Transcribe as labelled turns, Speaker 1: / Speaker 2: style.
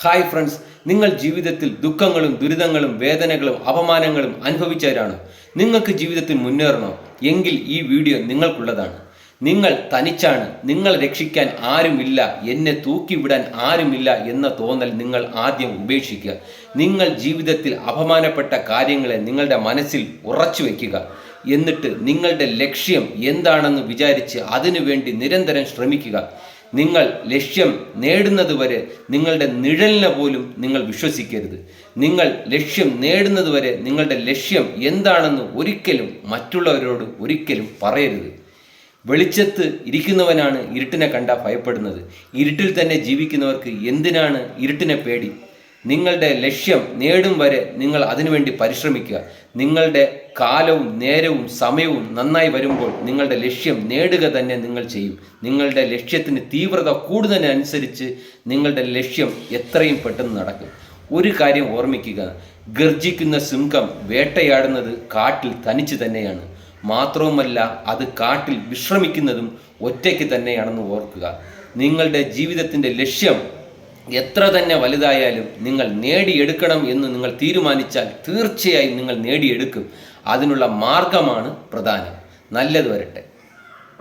Speaker 1: Hi friends നിങ്ങൾ ജീവിതത്തിൽ ദുഃഖങ്ങളും ദുരിതങ്ങളും വേദനകളും അപമാനങ്ങളും അനുഭവിച്ചവരാണ്. നിങ്ങൾക്ക് ജീവിതത്തിൽ മുന്നേറണോ? എങ്കിൽ ഈ വീഡിയോ നിങ്ങൾക്കുള്ളതാണ്. നിങ്ങൾ തനിച്ചാണ്. നിങ്ങൾ രക്ഷിക്കാൻ ആരുമില്ല. എന്നെ തൂക്കിവിടാൻ ആരുമില്ല എന്ന തോന്നൽ നിങ്ങൾ ആദ്യം ഉപേക്ഷിക്കുക. നിങ്ങൾ ജീവിതത്തിൽ അപമാനപ്പെട്ട കാര്യങ്ങളെ നിങ്ങളുടെ മനസ്സിൽ ഉറച്ചു വയ്ക്കുക. എന്നിട്ട് നിങ്ങളുടെ ലക്ഷ്യം എന്താണെന്ന് വിചാരിച്ച് അതിനുവേണ്ടി നിരന്തരം ശ്രമിക്കുക. നിങ്ങൾ ലക്ഷ്യം നേടുന്നതുവരെ നിങ്ങളുടെ നിഴലിനെ പോലും നിങ്ങൾ വിശ്വസിക്കരുത്. നിങ്ങൾ ലക്ഷ്യം നേടുന്നതുവരെ നിങ്ങളുടെ ലക്ഷ്യം എന്താണെന്ന് ഒരിക്കലും മറ്റുള്ളവരോട് ഒരിക്കലും പറയരുത്. വെളിച്ചത്ത് ഇരിക്കുന്നവനാണ് ഇരുട്ടിനെ കണ്ട ഭയപ്പെടുന്നത്. ഇരുട്ടിൽ തന്നെ ജീവിക്കുന്നവർക്ക് എന്തിനാണ് ഇരുട്ടിനെ പേടി? നിങ്ങളുടെ ലക്ഷ്യം നേടും വരെ നിങ്ങൾ അതിനുവേണ്ടി പരിശ്രമിക്കുക. നിങ്ങളുടെ കാലവും നേരവും സമയവും നന്നായി വരുമ്പോൾ നിങ്ങളുടെ ലക്ഷ്യം നേടുക തന്നെ നിങ്ങൾ ചെയ്യും. നിങ്ങളുടെ ലക്ഷ്യത്തിന് തീവ്രത കൂടുന്നതിനനുസരിച്ച് നിങ്ങളുടെ ലക്ഷ്യം എത്രയും പെട്ടെന്ന് നടക്കും. ഒരു കാര്യം ഓർമ്മിക്കുക. ഗർജിക്കുന്ന സിംഹം വേട്ടയാടുന്നത് കാട്ടിൽ തനിച്ച് തന്നെയാണ്. മാത്രവുമല്ല അത് കാട്ടിൽ വിശ്രമിക്കുന്നതും ഒറ്റയ്ക്ക് തന്നെയാണെന്ന് ഓർക്കുക. നിങ്ങളുടെ ജീവിതത്തിന്റെ ലക്ഷ്യം എത്ര തന്നെ വലുതായാലും നിങ്ങൾ നേടിയെടുക്കണം എന്ന് നിങ്ങൾ തീരുമാനിച്ചാൽ തീർച്ചയായും നിങ്ങൾ നേടിയെടുക്കും. അതിനുള്ള മാർഗമാണ് പ്രധാനം. നല്ലത് വരട്ടെ.